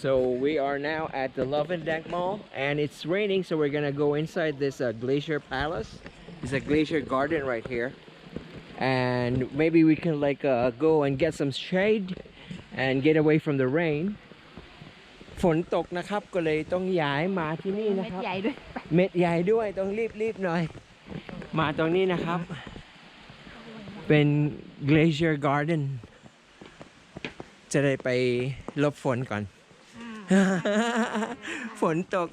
So we are now at the Love and Deck Mall and it's raining so we're gonna go inside this uh, Glacier Palace. It's a glacier garden right here. And maybe we can like uh, go and get some shade and get away from the rain. ฝนตกนะครับก็เลยต้องย้ายมาที่นี่นะ เม็ด ครับ ใหญ่ด้วย เม็ดใหญ่ด้วยต้องรีบรีบหน่อย มาตรงนี้นะครับ เป็น Glacier Garden จะได้ไปหลบฝนก่อน ฝนตก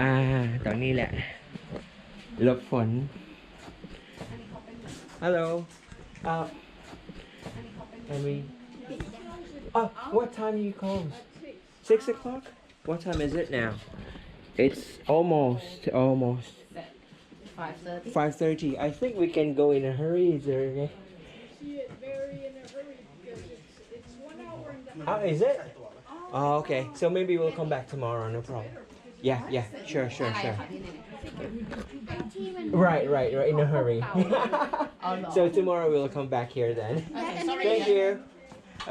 อ่า ตรงนี้แหละหลบฝน ฮัลโหลอ่า and we oh what time you close six o'clock what time is it now it's almost almost 5.30 I think we can go in a hurry is there okay? see it very in a hurry because it's, it's one hour and a half. Oh, is it? Oh, okay. So maybe we'll come back tomorrow. No problem. Yeah, yeah. Sure, sure, sure. Right, right, right. In a hurry. so tomorrow we'll come back here then. Thank you.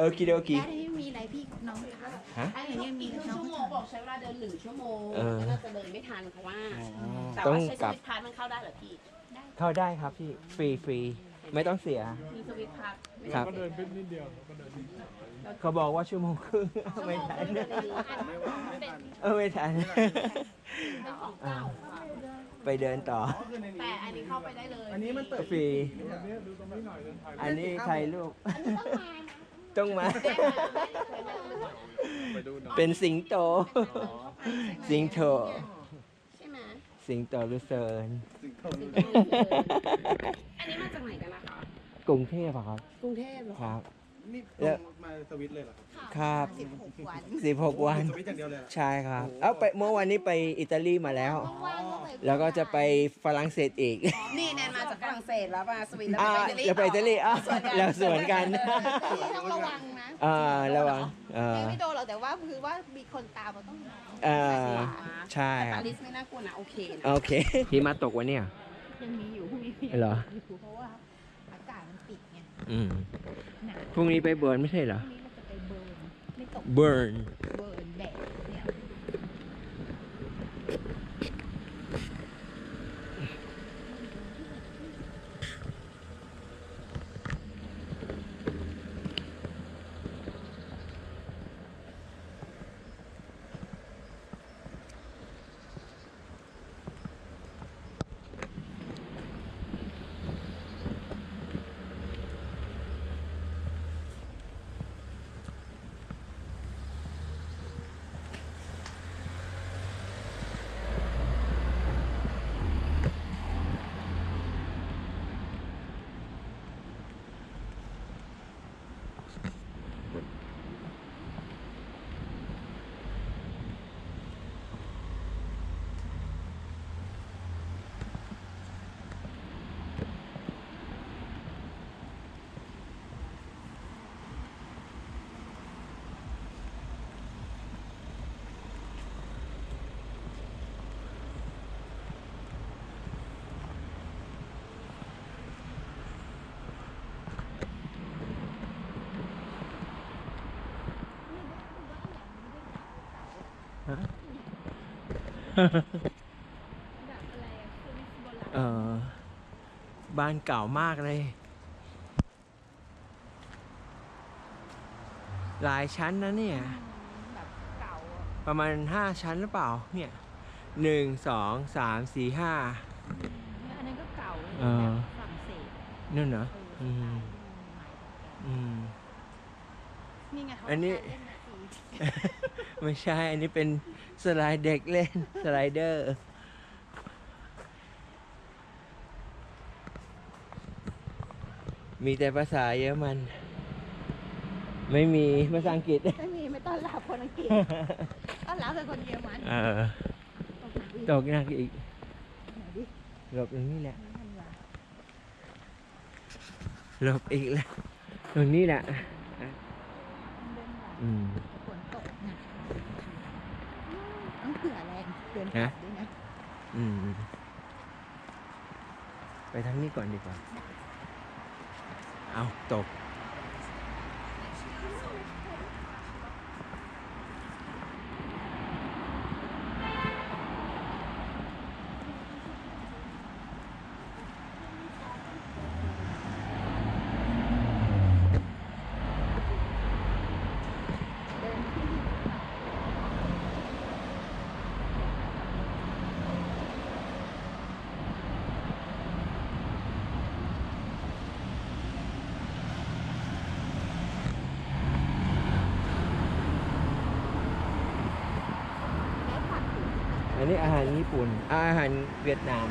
Okie แล้ dokie. วนี่มีอะไรพี่น้องคะฮะถ้าอย่างนี้มีน้องชั่วโมงบอกใช้เวลาเดินหนึ่งชั่วโมงเออแล้วก็จะเลยไม่ทันเพราะว่าแต่ต้อว่างใช้สกลับวิตช์พาร์ทมันเข้าได้เหรอพี่เข้าได้ครับพี่ฟรีฟรีไม่ต้องเสียมีสวิตช์พาร์ทไม่ครับก็เดินไปนิดเดียวแล้วก็เดินนิด เดียวเขาบอกว่าชั่วโมงครึ่งไม่ทันเออไม่ทันอ่าไปเดินต่อ แต่อันนี้เข้าไปได้เลย อันนี้มันเปิดฟรีวันนี้ดูตรงนี้หน่อยเดินถ่ายอันนี้ถ่ายรูปต้องมาไปดูหน่อยเป็นสิงโต สิงโตใช่ไหมสิงโตลูเซิร์นอันนี้มาจากไหนกันนะคะ กรุงเทพอะครับ กรุงเทพเหรอครับ นี่ตรงมาสวิตเลยเหรอครับครับสิบหกวันสิบหกวัน สวิตอย่างเดียวเลยเหรอใช่ครับเอ้าไปเมื่อวันนี้ไปอิตาลีมาแล้ว ว่างๆก็ไปแล้วก็จะไปฝรั่งเศสอีกนี่แนนมาจากฝรั่งเศสแล้วมาสวีทแล้วอ่าไปอิตาลีจะไปอิตาลีอะเราสวนกันพี่ต้องระวังนะอ่าระวังเออยังไม่โดนหรอกแต่ว่าคือว่ามีคนตามมาต้องเออใช่คปารับรีสไม่น่ากลัวนะ โอเคนะ โอเคหิมะตกวันเนี้ยยังมีอยู่พรุ่งนี้เหรออยู่เพราะว่าอากาศมันปิดไง อืมหนาว พรุ่งนี้ไปเบิร์นไม่ใช่เหรอ พรุ่งนี้เราจะไปเบิร์นไม่ตก เบิร์น เออบ้านเก่ามากเลย หลายชั้นนะเนี่ย แบบเก่าอะประมาณห้าชั้นหรือเปล่า เนี่ยหนึ่งสองสามสี่ห้าเนี่ยอันนั้นก็เก่าเออ แบบฝรั่งเศสนั่นเหรอ เออือมอืม นี่ไงเขาอันนี้เล่นดนตรี ไม่ใช่ อันนี้เป็นสไลด์เด็กเล่น สไลเดอร์ มีแต่ภาษาเยอรมัน ไม่มีภาษาอังกฤษ ไม่มีไม่ต้อนรับคนอังกฤษต้อนรับแต่คนเยอรมันเออตกหนักอีกตกหนักอีกไหนดิหลบตรงนี้แหละไม่ทันวะหลบอีกแล้วตรงนี้แหละเดินหลังอืม ฝนตกหนักต้องเผื่อแรง เดินกลับด้วยนะอืม ไปทางนี้ก่อนดีกว่า เอาตก อันนี้อาหารญี่ปุ่นอาอาหารเวียดนาม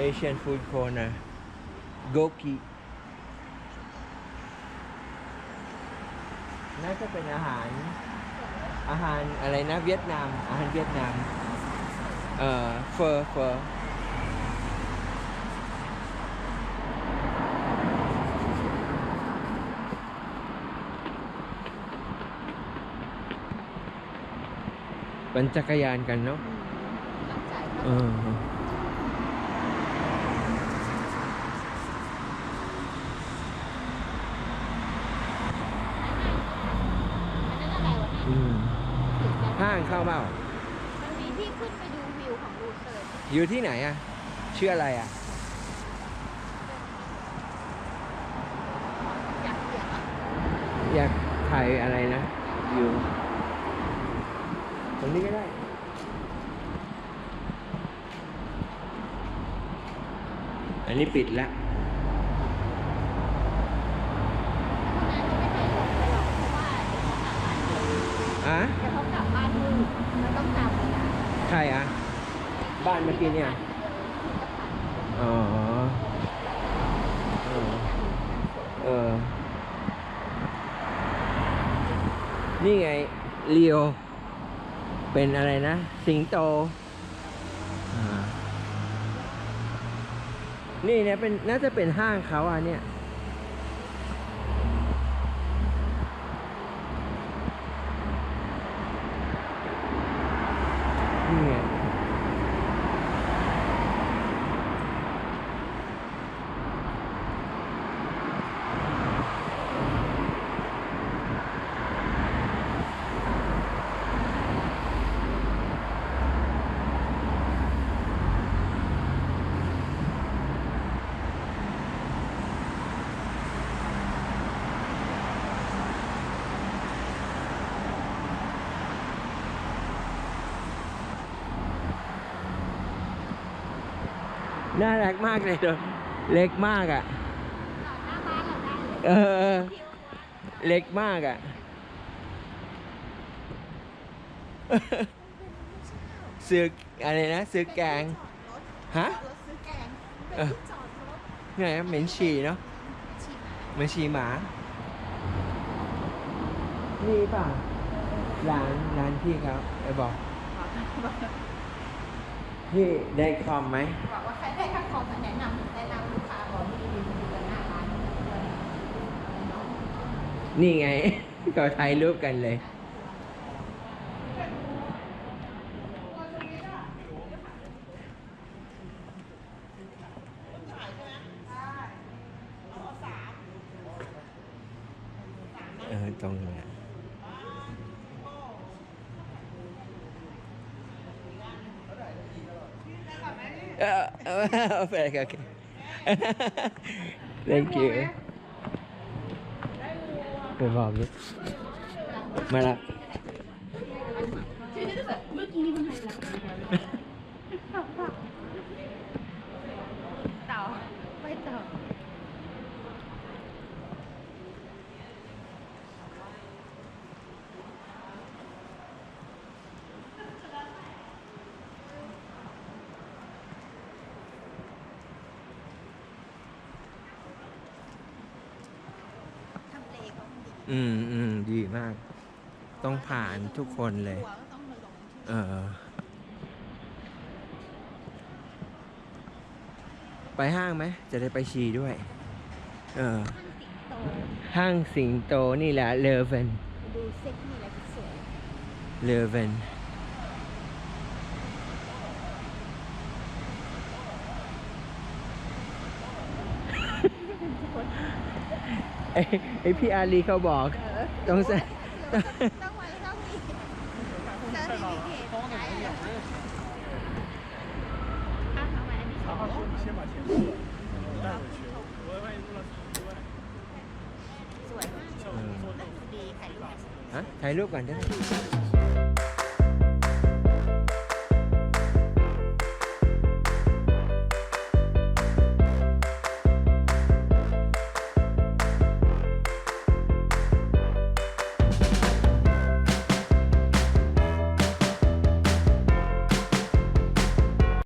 Asian Food Corner โกกิน่าจะเป็นอาหาร อาหารอะไรนะเวียดนาม อาหารเวียดนาม เอ่อเฟอร์เฟอร์ ปั่นจักรยานกันเนาะตั้งใจเอออันนั้นอะไรวะอืมถึงจะห้างเข้าเปล่ามันมีที่ขึ้นไปดูวิวของลูเซิร์นอยู่ที่ไหนอะ ชื่ออะไรอะอยากเสียงอะอยากถ่ายอะไรนะอยู่ต รงนี้ก็ได้อันนี้ปิดแล้วข้างในก็ไม่ให้ลงไปหรอกเพราะว่าเดี๋ยวเขากลับบ้านอะเดี๋ยวเขากลับบ้านมืดมันต้องจำเวลาใครอะบ้านเมื่อกี้เนี่ย อ๋อ เออ เออ นี่ไงเลียว เป็นอะไรนะ สิงโตอ่านี่เนี่ยเป็นน่าจะเป็นห้างเขาอะเนี่ย นี่ไง น่ารักมากเลยเดอเล็กมากอะหน้าบ้านเราได้เลยเออ เล็กมากอะ ซื้ออะไรนะ ซื้อแกง ฮะรถซื้อแกงเออจอดรถไงเหม็นฉี่เนาะชิมเหม็นฉี่หมา นี่ป่ะร้านร้านพี่เขาไอ้บอก พี่ได้คอมไหมบอกว่าใครได้ค่าคอมมาแนะนำแนะนำลูกค้าบอกมีรีวิวกันหน้าร้านนี่ไง ก็ถ่ายรูปกันเลยเออตรงนี้ okay, okay. Thank you. Devam. Merhaba. อืมอืมดีมาก ต้องผ่านทุกคนเลย เออ ไปห้างไหม จะได้ไปชีด้วย เออห้างสิงโตห้างสิงโตนี่แหละเลเวนดูเซ็กนี่อะไรสวยเลเวน ไอพี่อาลีเขาบอก ต้องใส่ต้องไว้ต้องมีเซอร์ติเคทไว้ข้าวขหวาอันนี้สวยมากดีฮะถ่ายรูปก่อนได้